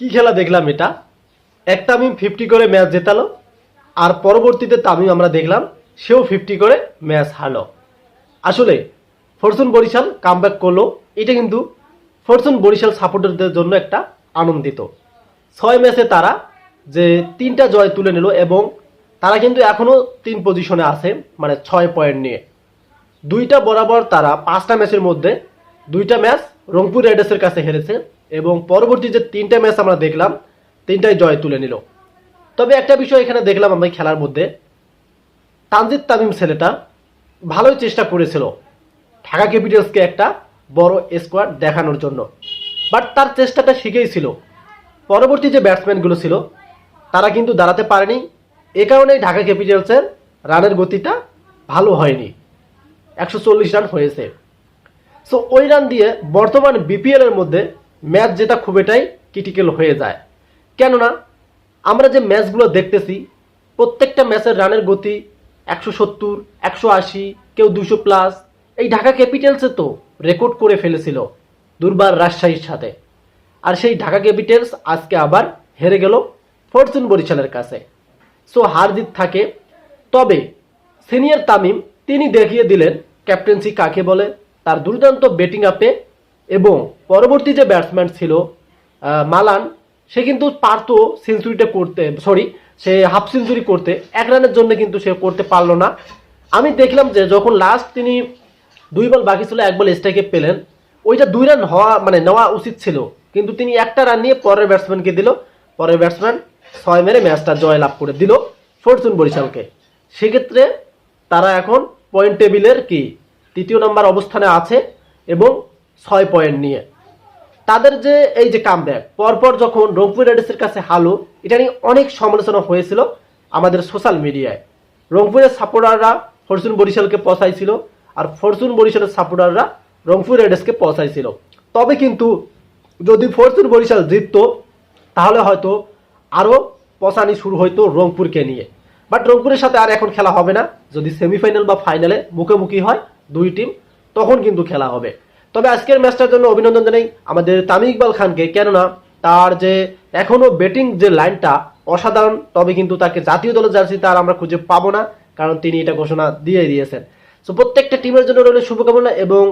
কি খেলা দেখলাম এটা? এক তামিম ফিফটি করে ম্যাচ জেতালো, আর পরবর্তীতে তামিম আমরা দেখলাম, সেও ফিফটি করে ম্যাচ হারলো। আসলে, ফরচুন বরিশাল কামব্যাক করল, এটা কিন্তু ফরচুন বরিশাল সাপোর্টারদের জন্য একটা আনন্দিত। ছয় ম্যাচে তারা যে তিনটা জয় তুলে নিল এবং তারা কিন্তু এখনও তিন পজিশনে আছে মানে ছয় পয়েন্ট নিয়ে। দুইটা বরাবর তারা পাঁচটা ম্যাচের মধ্যে দুইটা ম্যাচ রংপুর রাইডার্সের কাছে হেরেছে এবং পরবর্তী যে তিনটা ম্যাচ আমরা দেখলাম, তিনটাই জয় তুলে নিল। তবে একটা বিষয় এখানে দেখলাম আমরা খেলার মধ্যে। তানজিদ তামিম ছেলেটা ভালোই চেষ্টা করেছিল ঢাকা ক্যাপিটালসকে একটা বড় স্কোয়াড দেখানোর জন্য। বাট তার চেষ্টাটা শিখেই ছিল। পরবর্তী যে ব্যাটসম্যানগুলো ছিল, তারা কিন্তু দাঁড়াতে পারেনি। এ কারণেই ঢাকা ক্যাপিটালসের রানের গতিটা ভালো হয়নি। একশো চল্লিশ রান হয়েছে। সো ওই রান দিয়ে বর্তমান বিপিএলের মধ্যে ম্যাচ যেটা খুব এটাই ক্রিটিক্যাল হয়ে যায়। কেননা, আমরা যে ম্যাচগুলো দেখতেছি, প্রত্যেকটা ম্যাচের রানের গতি একশো সত্তর, একশো আশি, কেউ দুশো প্লাস এই ঢাকা ক্যাপিটালসে তো রেকর্ড করে ফেলেছিল দুর্বার রাজশাহীর সাথে। আর সেই ঢাকা ক্যাপিটালস আজকে আবার হেরে গেল ফরচুন বরিশালের কাছে। সো হার জিত থাকে। তবে সিনিয়র তামিম, তিনি দেখিয়ে দিলেন ক্যাপ্টেন্সি কাকে বলে, তার দুর্দান্ত ব্যাটিং আপে এবং পরবর্তী যে ব্যাটসম্যান ছিল মালান, সে কিন্তু পারতো সেঞ্চুরিটা করতে সরি সে হাফ সেঞ্চুরি করতে। এক রানের জন্য কিন্তু সে করতে পারল না। আমি দেখলাম যে যখন লাস্ট তিনি দুই বল বাকি ছিল, এক বল স্ট্রাইকে পেলেন, ওইটা দুই রান হওয়া মানে নেওয়া উচিত ছিল। কিন্তু তিনি একটা রান নিয়ে পরের ব্যাটসম্যানকে দিল। পরের ব্যাটসম্যান ছয় মেরে ম্যাচটা জয় লাভ করে দিল ফরচুন বরিশালকে। সেক্ষেত্রে তারা এখন পয়েন্ট টেবিলের কি? তৃতীয় নম্বর অবস্থানে আছে এবং ছয় পয়েন্ট নিয়ে। তাদের যে এই যে কামব্যাক পরপর যখন রংপুর রাইডার্সের কাছে হালো, এটা নিয়ে অনেক সমালোচনা হয়েছিল আমাদের সোশ্যাল মিডিয়ায় রংপুরের সাপোর্টাররা ফরচুন বরিশালকে পচাইছিল আর ফরচুন বরিশালের সাপোর্টাররা রংপুর রাইডার্সকে পচাইছিল তবে কিন্তু যদি ফরচুন বরিশাল জিততো, তাহলে হয়তো আরও পচানি শুরু হইতো রংপুরকে নিয়ে। বাট রংপুরের সাথে আর এখন খেলা হবে না। যদি সেমিফাইনাল বা ফাইনালে মুখোমুখি হয় দুই টিম তখন কিন্তু খেলা হবে। তবে আজকের ম্যাচটার জন্য অভিনন্দন জানাই আমাদের তামিম ইকবাল খানকে। কেননা তার যে এখনও ব্যাটিং যে লাইনটা অসাধারণ, তবে কিন্তু তাকে জাতীয় দলের জার্সি তার আমরা খুঁজে পাবো না, কারণ তিনি এটা ঘোষণা দিয়ে দিয়েছেন। সো প্রত্যেকটা টিমের জন্য রইল শুভকামনা এবং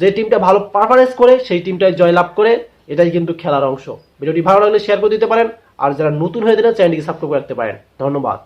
যে টিমটা ভালো পারফরমেন্স করে, সেই টিমটাই জয়লাভ করে, এটাই কিন্তু খেলার অংশ। ভিডিওটি ভালো লাগলে শেয়ার করে দিতে পারেন, আর যারা নতুন হয়ে দিলে চ্যানেলটিকে সাবস্ক্রাইব করতে পারেন। ধন্যবাদ।